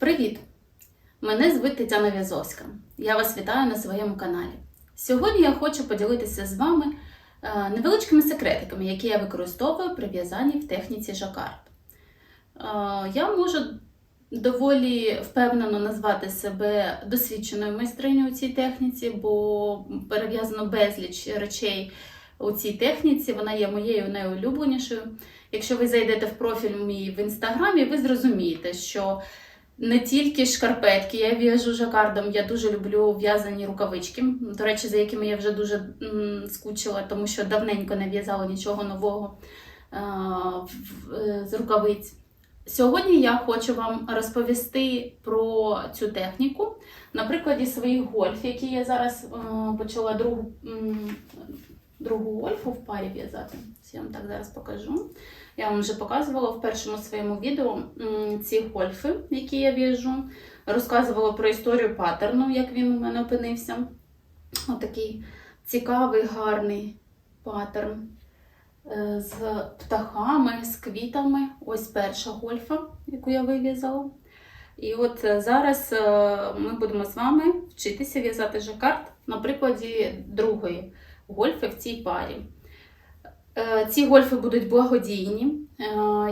Привіт! Мене звуть Тетяна В'язовська. Я вас вітаю на своєму каналі. Сьогодні я хочу поділитися з вами е, невеличкими секретиками, які я використовую при в'язанні в техніці жакард. Е, Я можу доволі впевнено назвати себе досвідченою майстринею у цій техніці, бо перев'язано безліч речей у цій техніці. Вона є моєю найулюбленішою. Якщо ви зайдете в профіль мій в інстаграмі, ви зрозумієте, що не тільки шкарпетки я в'яжу жакардом, я дуже люблю в'язані рукавички. До речі, за якими я вже дуже скучила, тому що давненько не в'язала нічого нового е, з рукавиць. Сьогодні я хочу вам розповісти про цю техніку на прикладі своїх гольф, які я зараз е, почала другу, другу гольфу в парі в'язати. Я вам так зараз покажу. Я вам вже показувала в першому своєму відео ці гольфи, які я в'яжу. Розказувала про історію паттерну, як він у мене опинився. Отакий цікавий, гарний паттерн е, з птахами, з квітами. Ось перша гольфа, яку я вив'язала. І от е, зараз е, ми будемо з вами вчитися в'язати жакард на прикладі другої гольфи в цій парі. Е, Ці гольфи будуть благодійні. Е,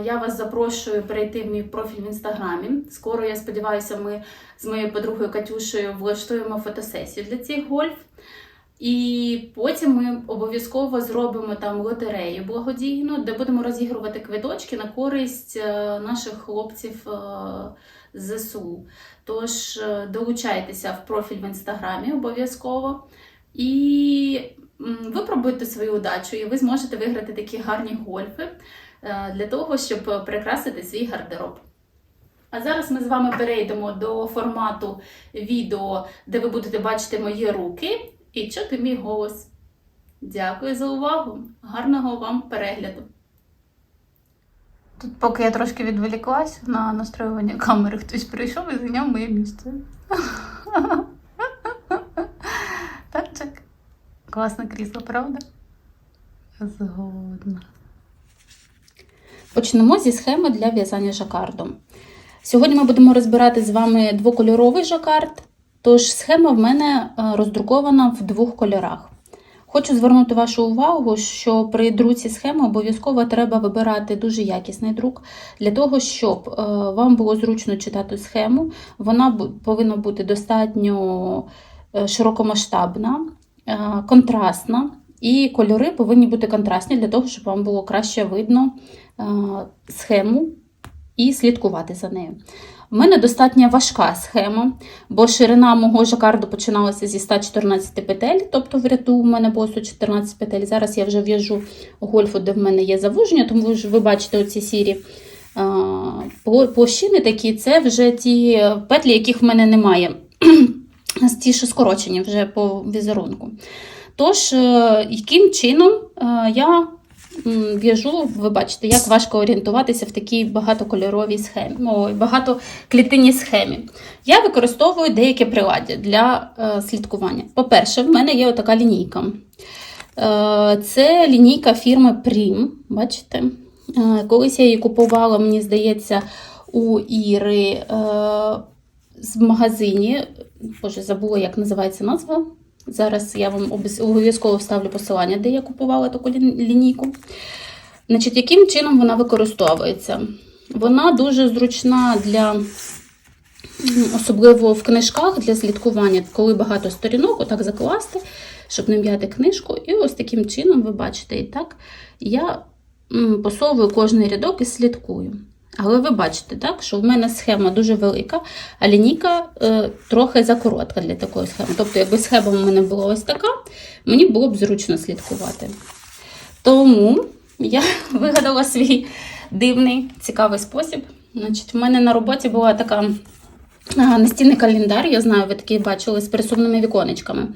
Я вас запрошую перейти в мій профіль в інстаграмі. Скоро, я сподіваюся, ми з моєю подругою Катюшею влаштуємо фотосесію для цих гольф. І потім ми обов'язково зробимо там лотерею благодійну, де будемо розігрувати квиточки на користь е, наших хлопців ЗСУ. Тож долучайтеся в профіль в інстаграмі обов'язково. І м, випробуйте свою удачу, і ви зможете виграти такі гарні гольфи е, для того, щоб прикрасити свій гардероб. А зараз ми з вами перейдемо до формату відео, де ви будете бачити мої руки і чути мій голос. Дякую за увагу! Гарного вам перегляду! Тут, поки я трошки відволіклась на настроювання камери, хтось прийшов і зайняв моє місце. Так, так. Класне крісло, правда? Згодна. Почнемо зі схеми для в'язання жакардом. Сьогодні ми будемо розбирати з вами двокольоровий жакард, тож схема в мене е, роздрукована в двох кольорах. Хочу звернути вашу увагу, що при друці схеми обов'язково треба вибирати дуже якісний друк, для того, щоб е, вам було зручно читати схему. Вона повинна бути достатньо е, широкомасштабна, контрастна, і кольори повинні бути контрастні для того, щоб вам було краще видно е, схему і слідкувати за нею. У мене достатньо важка схема, бо ширина мого жакарду починалася зі 114 петель, тобто в ряду у мене було 114 петель. Зараз я вже в'яжу гольфу, де в мене є завуження, тому ви ви бачите оці сірі а, площини такі, це вже ті петлі, яких в мене немає. Ті, що скорочені вже по візерунку. Тож, е, яким чином е, я в'яжу, ви бачите, як важко орієнтуватися в такій багатокольоровій схемі, багатоклітинній схемі. Я використовую деякі приладдя для е, слідкування. По-перше, в мене є отака лінійка. Це лінійка фірми Prim, бачите? Колись я її купувала, мені здається, у Іри з магазині. Боже, забула, як називається назва. Зараз я вам обов'язково вставлю посилання, де я купувала таку лінійку. Значить, яким чином вона використовується? Вона дуже зручна для, особливо в книжках для слідкування, коли багато сторінок, отак закласти, щоб не м'яти книжку. І ось таким чином, ви бачите, і так я посовую кожний рядок і слідкую. Але ви бачите, так, що в мене схема дуже велика, а лінійка е, трохи закоротка для такої схеми. Тобто, якби схема в мене була ось така, мені було б зручно слідкувати. Тому я вигадала свій дивний, цікавий спосіб. Значить, в мене на роботі була така а, настінний календар, я знаю, ви такий бачили з пересувними віконечками.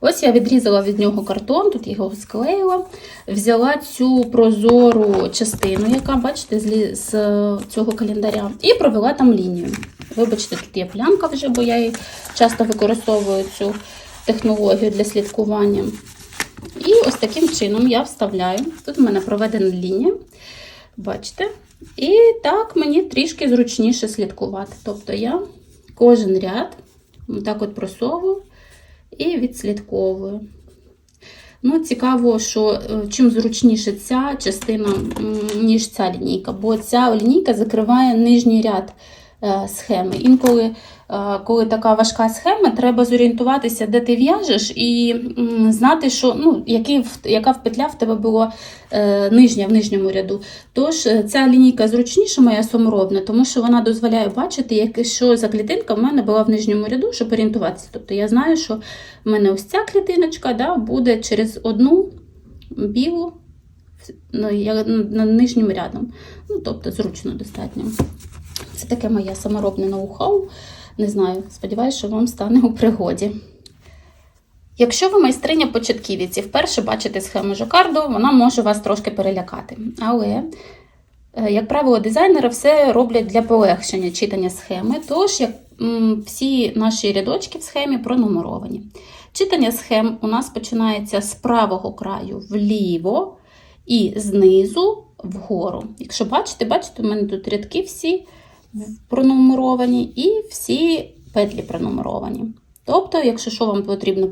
Ось я відрізала від нього картон, тут його склеїла, взяла цю прозору частину, яка, бачите, з, е, цього календаря, і провела там лінію. Вибачте, тут є плямка вже, бо я її часто використовую цю технологію для слідкування. І ось таким чином я вставляю. Тут у мене проведена лінія. Бачите? І так мені трішки зручніше слідкувати. Тобто я кожен ряд так от просовую і відслідковую. Ну, Цікаво, що е, чим зручніше ця частина, ніж ця лінійка, бо ця лінійка закриває нижній ряд схеми. Інколи, е, коли така важка схема, треба зорієнтуватися, де ти в'яжеш, і знати, що, ну, який, яка петля в тебе була нижня в нижньому ряду. Тож ця лінійка зручніша, моя саморобна, тому що вона дозволяє бачити, як, що за клітинка в мене була в нижньому ряду, щоб орієнтуватися. Тобто я знаю, що в мене ось ця клітиночка да, буде через одну білу ну, над нижнім рядом. Ну, Тобто, зручно достатньо. Таке моє саморобне ноу-хау. Не знаю, сподіваюся, що вам стане у пригоді. Якщо ви майстриня початківець і вперше бачите схему жакарду, вона може вас трошки перелякати. Але, е, як правило, дизайнери все роблять для полегшення читання схеми, тож як всі наші рядочки в схемі пронумеровані. Читання схем у нас починається з правого краю вліво і знизу вгору. Якщо бачите, бачите, у мене тут рядки всі пронумеровані і всі петлі пронумеровані. Тобто, якщо що вам потрібно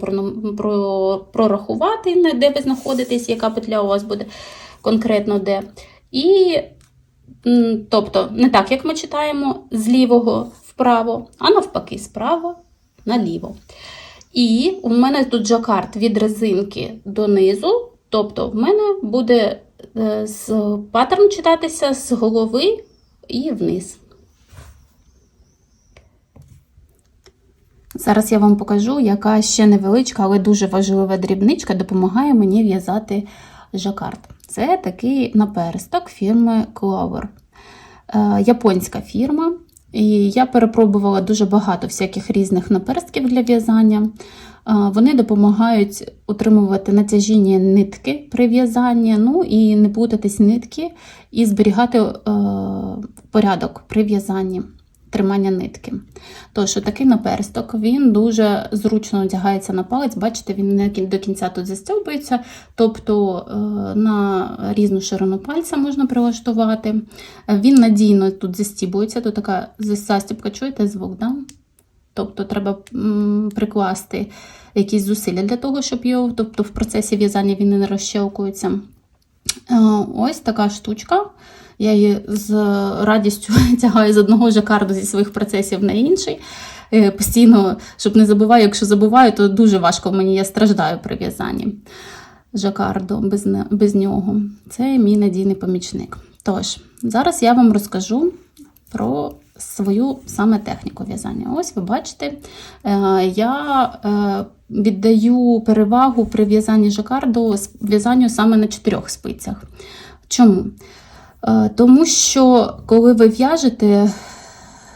прорахувати, де ви знаходитесь, яка петля у вас буде конкретно де. І, тобто, не так, як ми читаємо з лівого вправо, а навпаки, справа наліво. І у мене тут жакард від резинки донизу, тобто в мене буде е, з паттерн читатися з голови і вниз. Зараз я вам покажу, яка ще невеличка, але дуже важлива дрібничка допомагає мені в'язати жакард. Це такий наперсток фірми Clover. Е, японська фірма. І я перепробувала дуже багато всяких різних наперстків для в'язання. Е, вони допомагають утримувати натяжіння нитки при в'язанні, ну і не плутатись нитки і зберігати е, порядок при в'язанні тримання нитки. Тож, такий наперсток, він дуже зручно одягається на палець, бачите, він не до кінця тут застьобується, тобто е, на різну ширину пальця можна прилаштувати. Він надійно тут застібується, тут така застібка, чуєте звук? да? Тобто треба прикласти якісь зусилля для того, щоб його, тобто в процесі в'язання він не розщелкується. Е, ось така штучка. Я її з радістю тягаю з одного жакарду зі своїх процесів на інший. Е, постійно, щоб не забуваю, якщо забуваю, то дуже важко мені я страждаю при в'язанні жакарду без, без нього. Це мій надійний помічник. Тож, зараз я вам розкажу про свою саме техніку в'язання. Ось ви бачите, е, я е, віддаю перевагу при в'язанні жакарду в'язанню саме на чотирьох спицях. Чому? Е, тому що, коли ви в'яжете,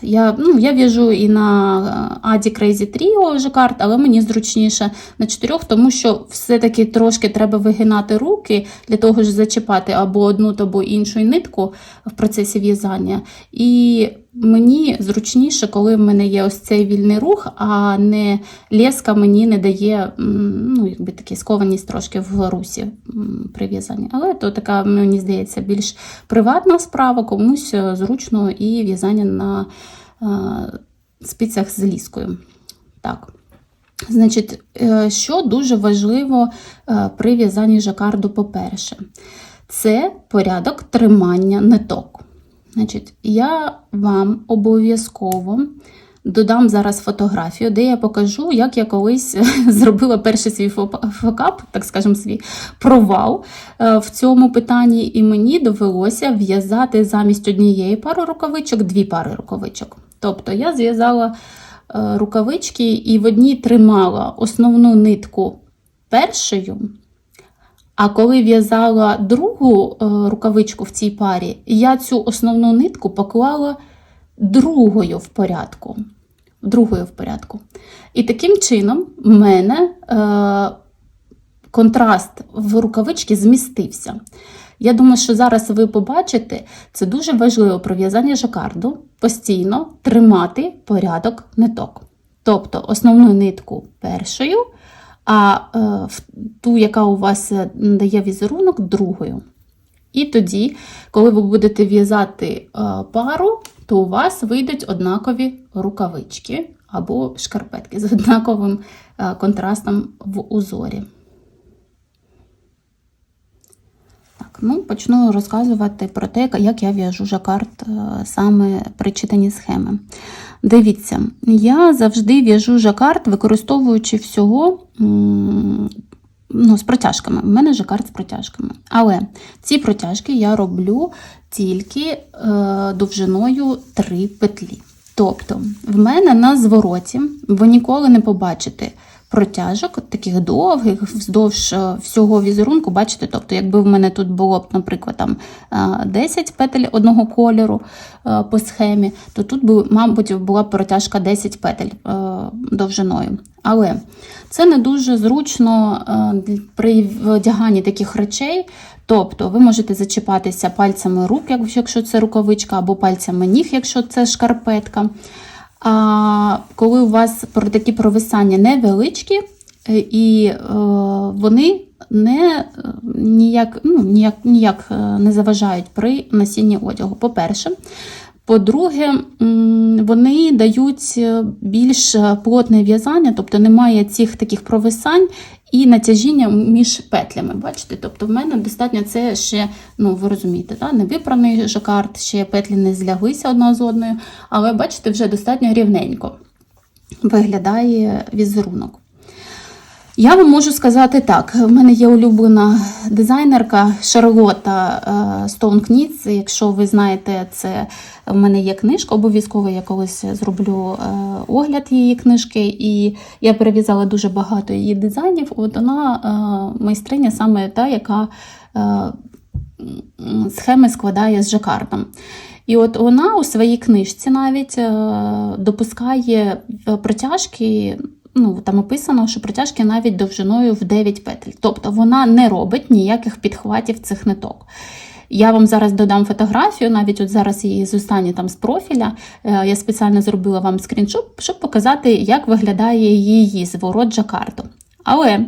я ну, я в'яжу і на Аді Crazy Trio карт, але мені зручніше на чотирьох, тому що все-таки трошки треба вигинати руки для того, щоб зачіпати або одну, або іншу нитку в процесі в'язання. І Мені зручніше, коли в мене є ось цей вільний рух, а не леска мені не дає ну, якби такі скованість трошки в русі при в'язанні. Але то така, мені здається, більш приватна справа, комусь е, зручно і в'язання на е, спицях з ліскою. Так. Значить, е, що дуже важливо при в'язанні жакарду, по-перше, це порядок тримання ниток. Значить, Я вам обов'язково додам зараз фотографію, де я покажу, як я колись зробила перший свій фокап, так скажемо, свій провал е, в цьому питанні, і мені довелося в'язати замість однієї пари рукавичок дві пари рукавичок. Тобто я зв'язала е, рукавички і в одній тримала основну нитку першою. А коли в'язала другу е, рукавичку в цій парі, я цю основну нитку поклала другою в порядку. Другою в порядку. І таким чином в мене е, контраст в рукавичці змістився. Я думаю, що зараз ви побачите, це дуже важливо про в'язання жакарду постійно тримати порядок ниток. Тобто основну нитку першою а е, ту, яка у вас е, дає візерунок, другою. І тоді, коли ви будете в'язати е, пару, то у вас вийдуть однакові рукавички або шкарпетки з однаковим контрастом в узорі. Так, ну, почну розказувати про те, як я в'яжу жакард е, саме при читанні схеми. Дивіться, я завжди в'яжу жакард, використовуючи всього ну, з протяжками. У мене жакард з протяжками. Але ці протяжки я роблю тільки е, довжиною 3 петлі. Тобто, в мене на звороті ви ніколи не побачите протяжок, таких довгих, вздовж е, всього візерунку, бачите, тобто, якби в мене тут було б, наприклад, там е, 10 петель одного кольору е, по схемі, то тут, би, мабуть, була б протяжка 10 петель е, довжиною. Але це не дуже зручно е, при вдяганні таких речей. Тобто ви можете зачіпатися пальцями рук, якщо це рукавичка, або пальцями ніг, якщо це шкарпетка. А коли у вас такі провисання невеличкі, е, і е, вони не е, ніяк, ну, ніяк, ніяк не заважають при носінні одягу. По-перше, по-друге, вони дають більш плотне в'язання, тобто немає цих таких провисань і натяжіння між петлями. Бачите? Тобто в мене достатньо це ще, ну ви розумієте, да? не випраний жакард, ще петлі не зляглися одна з одною, але бачите, вже достатньо рівненько виглядає візерунок. Я вам можу сказати так: в мене є улюблена дизайнерка Шарлота Stone Knits. Якщо ви знаєте, це в мене є книжка, обов'язково я колись зроблю е, огляд її книжки, і я перев'язала дуже багато її дизайнів. От вона е, майстриня саме та, яка е, схеми складає з жакардом. І от вона у своїй книжці навіть допускає протяжки ну, там описано, що протяжки навіть довжиною в 9 петель. Тобто вона не робить ніяких підхватів цих ниток. Я вам зараз додам фотографію, навіть от зараз її зостанні там з профіля. Е, я спеціально зробила вам скріншот, щоб показати, як виглядає її зворот жакарду. Але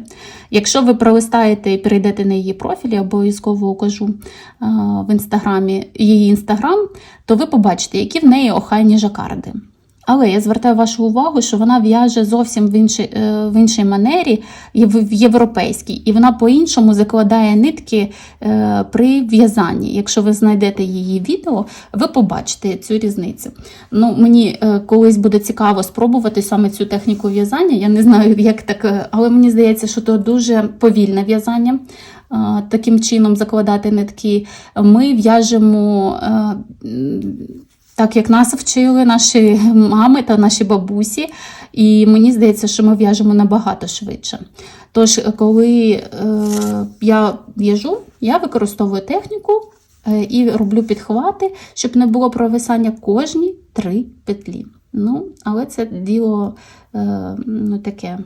якщо ви пролистаєте і перейдете на її профіль, я обов'язково укажу е, в інстаграмі її інстаграм, то ви побачите, які в неї охайні жакарди. Але я звертаю вашу увагу, що вона в'яже зовсім в іншій е, в іншій манері, в європейській, і вона по-іншому закладає нитки е, при в'язанні. Якщо ви знайдете її відео, ви побачите цю різницю. Ну, Мені е, колись буде цікаво спробувати саме цю техніку в'язання. Я не знаю, як так, але мені здається, що це дуже повільне в'язання. Таким чином закладати нитки. Ми в'яжемо так як нас вчили наші мами та наші бабусі, і мені здається, що ми в'яжемо набагато швидше. Тож, коли е, я в'яжу, я використовую техніку е, і роблю підхвати, щоб не було провисання кожні три петлі. Ну, Але це діло е, ну, таке.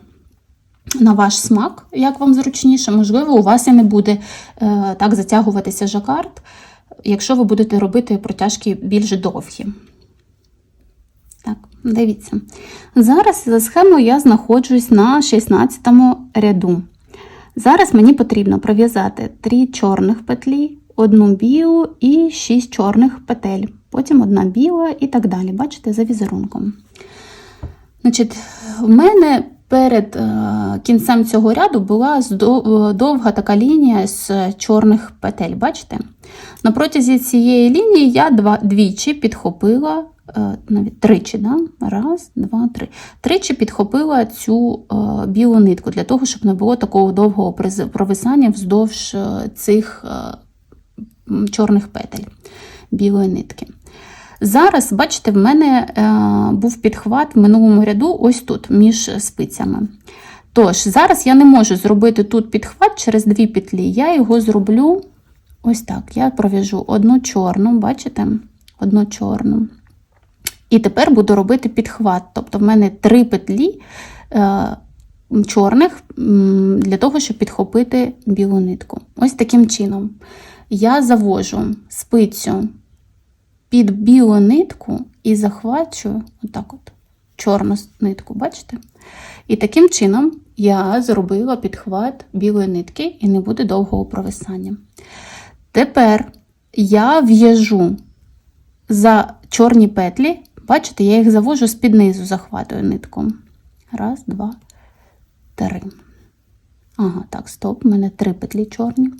На ваш смак, як вам зручніше, можливо, у вас і не буде е, так затягуватися жакард якщо ви будете робити протяжки більш довгі. Так, дивіться. Зараз за схемою я знаходжусь на 16 ряду. Зараз мені потрібно пров'язати 3 чорних петлі, одну білу і 6 чорних петель. Потім одна біла і так далі. Бачите, за візерунком. Значить, В мене Перед е, кінцем цього ряду була довга така лінія з чорних петель. Бачите? На протязі цієї лінії я два, двічі підхопила, е, навіть тричі, да? раз, два, три. Тричі підхопила цю е, білу нитку для того, щоб не було такого довгого провисання вздовж цих чорних петель білої нитки. Зараз, бачите, в мене е, був підхват в минулому ряду ось тут, між спицями. Тож, зараз я не можу зробити тут підхват через дві петлі. Я його зроблю ось так. Я пров'яжу одну чорну, бачите? Одну чорну. І тепер буду робити підхват. Тобто, в мене три петлі е, чорних для того, щоб підхопити білу нитку. Ось таким чином. Я завожу спицю під білу нитку і захвачую отак от чорну нитку, бачите? І таким чином я зробила підхват білої нитки і не буде довгого провисання. Тепер я в'яжу за чорні петлі. Бачите, я їх завожу з-під низу, захватую нитку. Раз, два, три. Ага, так, стоп, в мене три петлі чорні.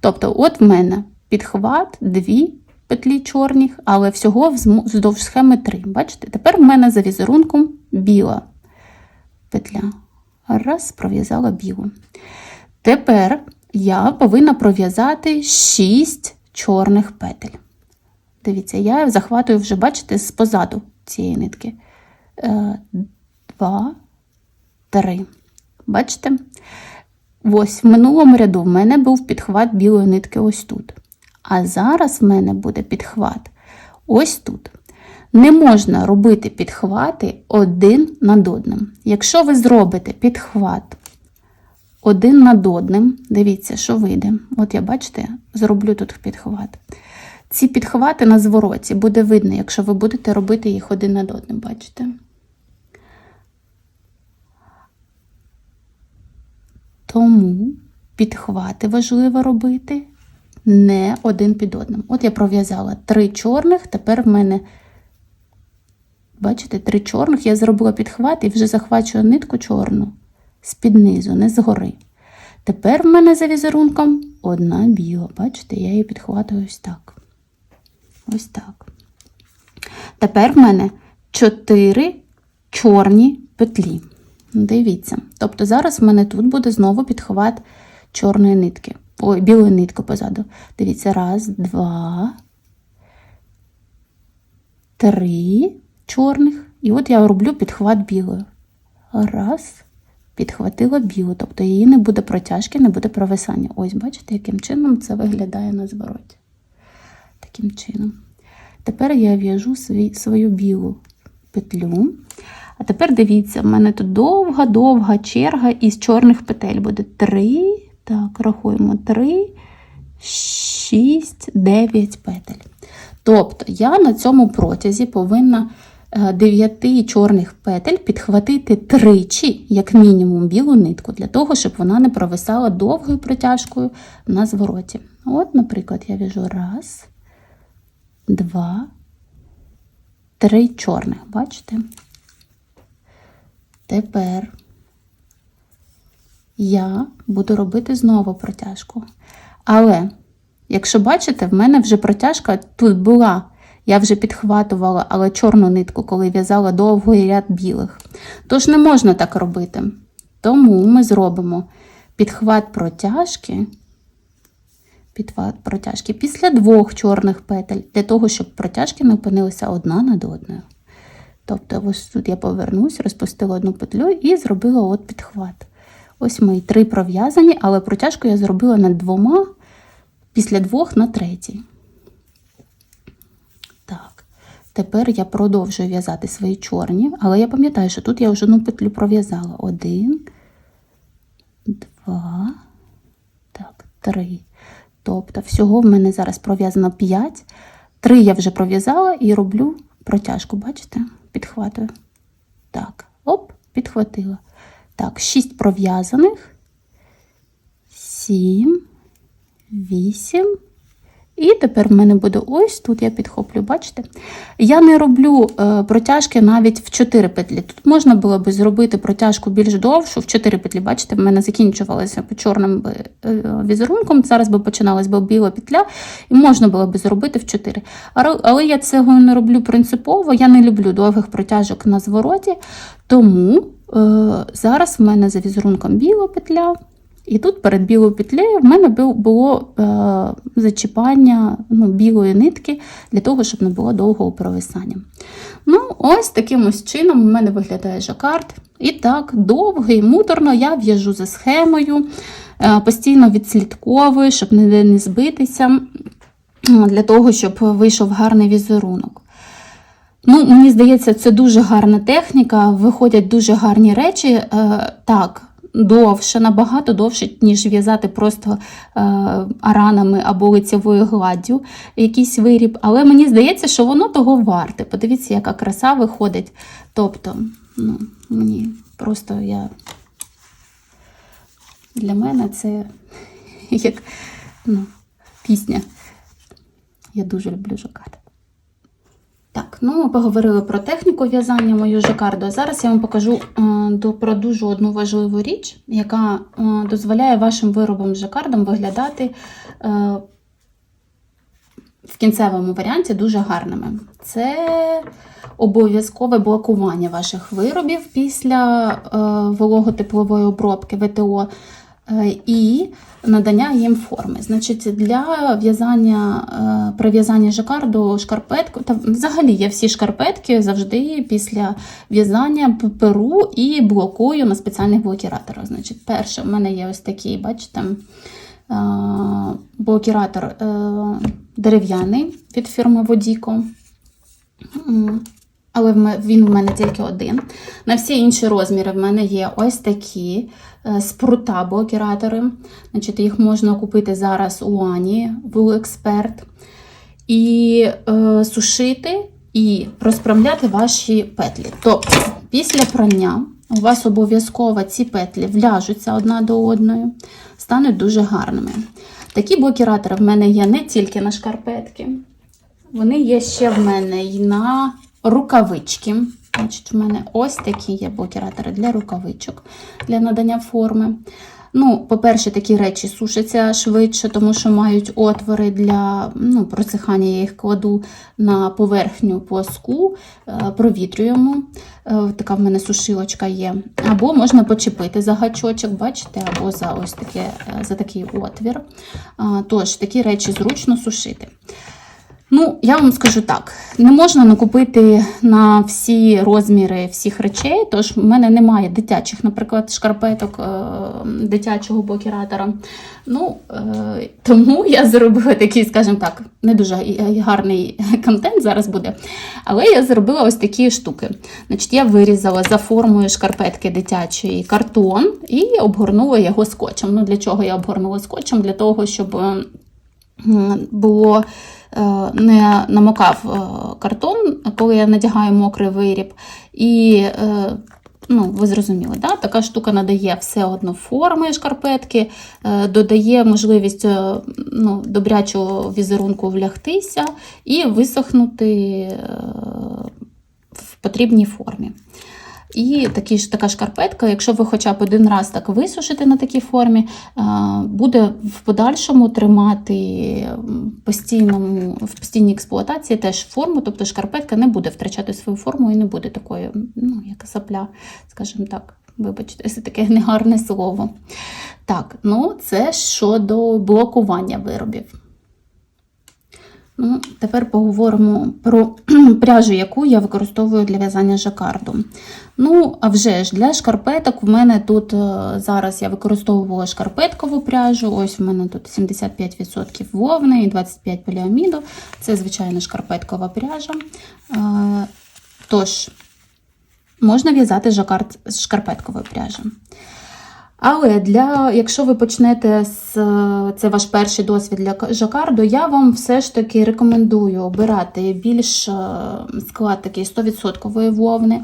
Тобто, от в мене підхват, дві петлі чорних, але всього вздовж схеми три. Бачите? Тепер в мене за візерунком біла петля. Раз, пров'язала білу. Тепер я повинна пров'язати 6 чорних петель. Дивіться, я захватую вже, бачите, з позаду цієї нитки. Е, Два, три. Бачите? Ось в минулому ряду в мене був підхват білої нитки ось тут. А зараз в мене буде підхват ось тут. Не можна робити підхвати один над одним. Якщо ви зробите підхват один над одним, дивіться, що вийде. От я бачите, зроблю тут підхват. Ці підхвати на звороті буде видно, якщо ви будете робити їх один над одним, бачите? Тому підхвати важливо робити не один під одним. От я пров'язала три чорних, тепер в мене, бачите, три чорних, я зробила підхват і вже захвачую нитку чорну з-під низу, не згори. Тепер в мене за візерунком одна біла. Бачите, я її підхватую ось так. Ось так. Тепер в мене чотири чорні петлі. Дивіться. Тобто зараз в мене тут буде знову підхват чорної нитки. Ой, білої нитки позаду. Дивіться, раз, два, три чорних. І от я роблю підхват білою. Раз, підхватила білу. Тобто її не буде протяжки, не буде провисання. Ось, бачите, яким чином це виглядає на звороті. Таким чином. Тепер я в'яжу свою білу петлю. А тепер дивіться, в мене тут довга-довга черга із чорних петель буде. Три, так, рахуємо, три, шість, дев'ять петель. Тобто я на цьому протязі повинна е, дев'яти чорних петель підхватити тричі, як мінімум, білу нитку, для того, щоб вона не провисала довгою протяжкою на звороті. От, наприклад, я в'яжу раз, два, три чорних, бачите? Тепер я буду робити знову протяжку. Але, якщо бачите, в мене вже протяжка тут була. Я вже підхватувала, але чорну нитку, коли в'язала довгий ряд білих. Тож не можна так робити. Тому ми зробимо підхват протяжки, підхват протяжки після двох чорних петель, для того, щоб протяжки не опинилися одна над одною. Тобто, ось тут я повернусь, розпустила одну петлю і зробила от підхват. Ось мої три пров'язані, але протяжку я зробила над двома, після двох на третій. Так, тепер я продовжую в'язати свої чорні, але я пам'ятаю, що тут я вже одну петлю пров'язала. Один, два, так, три. Тобто, всього в мене зараз пров'язано 5. Три я вже пров'язала і роблю протяжку, бачите? Підхватую. Так, оп, підхватила. Так, 6 пров'язаних, 7, 8. І тепер в мене буде ось тут я підхоплю, бачите? Я не роблю е, протяжки навіть в 4 петлі. Тут можна було би зробити протяжку більш довшу, в 4 петлі. Бачите, в мене закінчувалося по чорним е, візерунком. Зараз би починалась би біла петля, і можна було би зробити в 4. Але, я цього не роблю принципово, я не люблю довгих протяжок на звороті, тому зараз в мене за візерунком біла петля. І тут перед білою петлею в мене було е, зачіпання ну, білої нитки для того, щоб не було довгого провисання. Ну, ось таким ось чином у мене виглядає жакард. І так, довго і муторно я в'яжу за схемою, е, постійно відслідковую, щоб не збитися, для того, щоб вийшов гарний візерунок. Ну, мені здається, це дуже гарна техніка, виходять дуже гарні речі. Е, так, довше, набагато довше, ніж в'язати просто е, аранами або лицевою гладдю якийсь виріб. Але мені здається, що воно того варте. Подивіться, яка краса виходить. Тобто, ну, мені просто я. Для мене це як ну, Пісня. Я дуже люблю жакард. Ну ми поговорили про техніку в'язання мою. А зараз я вам покажу е, про дуже одну важливу річ, яка е, дозволяє вашим виробам жакардом виглядати е, в кінцевому варіанті дуже гарними. Це обов'язкове блокування ваших виробів після вологотеплової обробки ВТО і надання їм форми. Значить, для в'язання е, при жакарду шкарпетку, та взагалі я всі шкарпетки завжди після в'язання перу і блокую на спеціальних блокіраторах. Значить, перше, в мене є ось такий, бачите, е, блокіратор е, дерев'яний від фірми Водіко. Але він в мене тільки один. На всі інші розміри в мене є ось такі е, спрута блокіратори. Значить, їх можна купити зараз у Ані в Експерт. І е, сушити і розправляти ваші петлі. Тобто, після прання у вас обов'язково ці петлі вляжуться одна до одної, стануть дуже гарними. Такі блокіратори в мене є не тільки на шкарпетки, вони є ще в мене і на рукавички. Значить, у мене ось такі є блокіратори для рукавичок для надання форми. Ну, по-перше, такі речі сушаться швидше, тому що мають отвори для ну, просихання. Я їх кладу на поверхню плоску, е, провітрюємо. Е, Така в мене сушилочка є. Або можна почепити за гачочок, бачите, або за ось таке, е, за такий отвір. Тож, такі речі зручно сушити. Ну, я вам скажу так: не можна накупити на всі розміри всіх речей, тож в мене немає дитячих, наприклад, шкарпеток е, дитячого блокіратора. Ну, е, тому я зробила такий, скажімо так, не дуже гарний контент зараз буде. Але я зробила ось такі штуки. Значить, я вирізала за формою шкарпетки дитячої картон і обгорнула його скотчем. Ну, для чого я обгорнула скотчем? Для того, щоб. Було е, не намокав е, картон, коли я надягаю мокрий виріб. І е, ну, ви зрозуміли, да? така штука надає все одно форми шкарпетки, додає можливість ну, добрячого візерунку влягтися і висохнути в потрібній формі. І такі така шкарпетка, якщо ви хоча б один раз так висушите на такій формі, е, буде в подальшому тримати постійному, в постійній експлуатації теж форму, тобто шкарпетка не буде втрачати свою форму і не буде такою, ну, як сапля, скажімо так. Вибачте, це таке негарне слово. Так, ну це щодо блокування виробів. Ну, тепер поговоримо про пряжу, яку я використовую для в'язання жакарду. Ну, а вже ж для шкарпеток в мене тут е, зараз я використовувала шкарпеткову пряжу. Ось в мене тут 75% вовни і 25% поліаміду. Це звичайно шкарпеткова пряжа. Е, Тож, можна в'язати жакард з шкарпеткової пряжі. Але для, якщо ви почнете з це ваш перший досвід для жакарду, я вам все ж таки рекомендую обирати більш е, склад такий 100% вовни.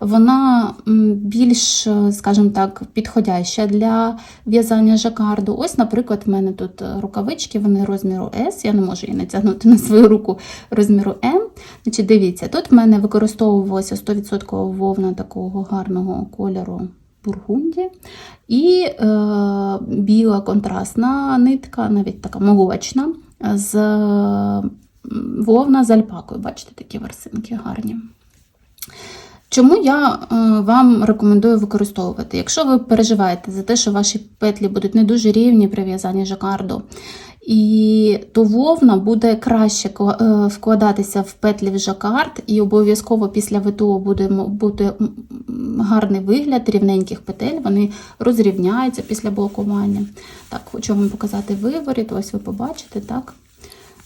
Вона більш, е, скажімо так, підходяща для в'язання жакарду. Ось, наприклад, в мене тут е, рукавички, вони розміру S, я не можу її натягнути на свою руку розміру M. Значить, дивіться, тут в мене використовувалася 100% вовна такого гарного кольору бургунді. І е, біла контрастна нитка, навіть така молочна, з м, вовна з альпакою. Бачите, такі ворсинки гарні. Чому я е, вам рекомендую використовувати? Якщо ви переживаєте за те, що ваші петлі будуть не дуже рівні при в'язанні жакарду, і то вовна буде краще е, вкладатися в петлі в жакард, і обов'язково після ВТО буде бути гарний вигляд рівненьких петель, вони розрівняються після блокування. Так, хочу вам показати виворіт, ось ви побачите, так?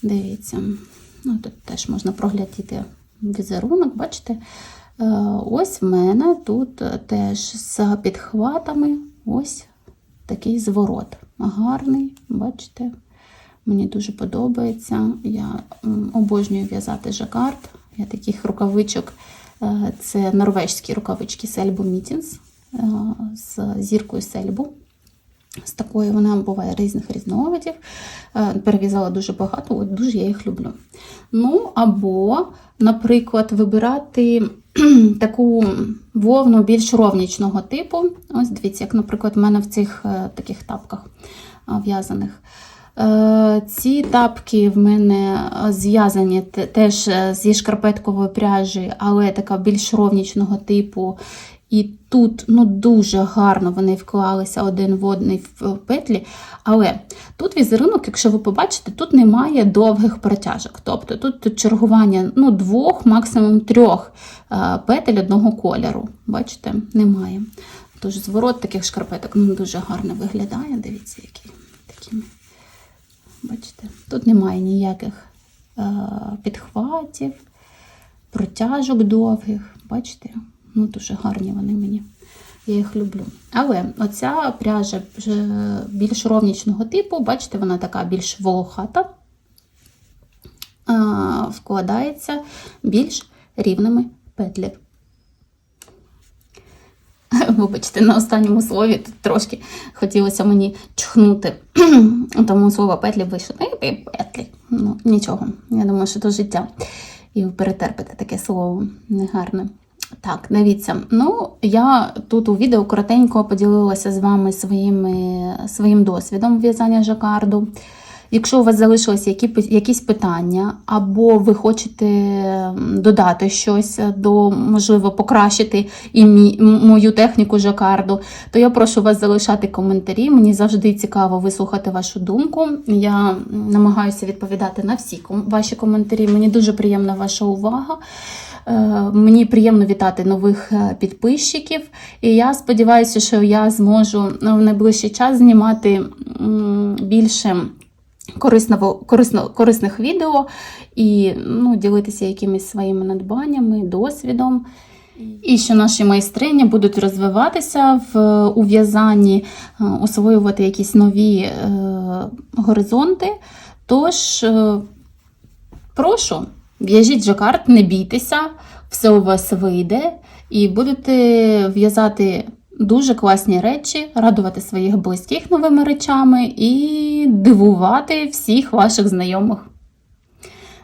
Дивіться. Ну, тут теж можна проглядіти візерунок, бачите? Е, Ось в мене тут е, теж з підхватами ось такий зворот. Гарний, бачите? Мені дуже подобається. Я обожнюю в'язати жакард. Я таких рукавичок. е, Це норвежські рукавички Сельбу Мітінс з зіркою Сельбу. З такої вона буває різних різновидів. Е, Перев'язала дуже багато, от дуже я їх люблю. Ну, або, наприклад, вибирати таку вовну більш ровнічного типу. Ось дивіться, як, наприклад, в мене в цих е, таких тапках в'язаних. Е, Ці тапки в мене е, зв'язані теж е, зі шкарпеткової пряжі, але така більш ровнічного типу. І тут ну, дуже гарно вони вклалися один в один в петлі. Але тут візерунок, якщо ви побачите, тут немає довгих протяжок. Тобто тут, чергування ну, двох, максимум трьох петель одного кольору. Бачите, немає. Тож зворот таких шкарпеток ну, дуже гарно виглядає. Дивіться, які такими. Бачите, тут немає ніяких е, підхватів, протяжок довгих. Бачите, ну дуже гарні вони мені. Я їх люблю. Але оця пряжа більш ровнічного типу, бачите, вона така більш волохата, а, вкладається більш рівними петлі. Вибачте, на останньому слові тут трошки хотілося мені чхнути, тому слово петлі вийшло. Петлі. Ну, нічого. Я думаю, що то життя. І ви перетерпите таке слово негарне. Так, дивіться. Ну, я тут у відео коротенько поділилася з вами своїми, своїм досвідом в'язання жакарду. Якщо у вас залишилися які, якісь питання, або ви хочете додати щось до, можливо, покращити і мі, мою техніку жакарду, то я прошу вас залишати коментарі. Мені завжди цікаво вислухати вашу думку. Я намагаюся відповідати на всі ваші коментарі. Мені дуже приємна ваша увага. Е, Мені приємно вітати нових е, підписчиків, і я сподіваюся, що я зможу ну, в найближчий час знімати більше корисного, корисно, корисних відео і ну, ділитися якимись своїми надбаннями, досвідом. І що наші майстрині будуть розвиватися в у в'язанні, е, освоювати якісь нові е, горизонти. Тож, е, прошу, в'яжіть жакард, не бійтеся, все у вас вийде, і будете в'язати дуже класні речі, радувати своїх близьких новими речами і дивувати всіх ваших знайомих.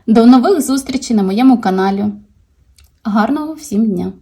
До нових зустрічей на моєму каналі. Гарного всім дня!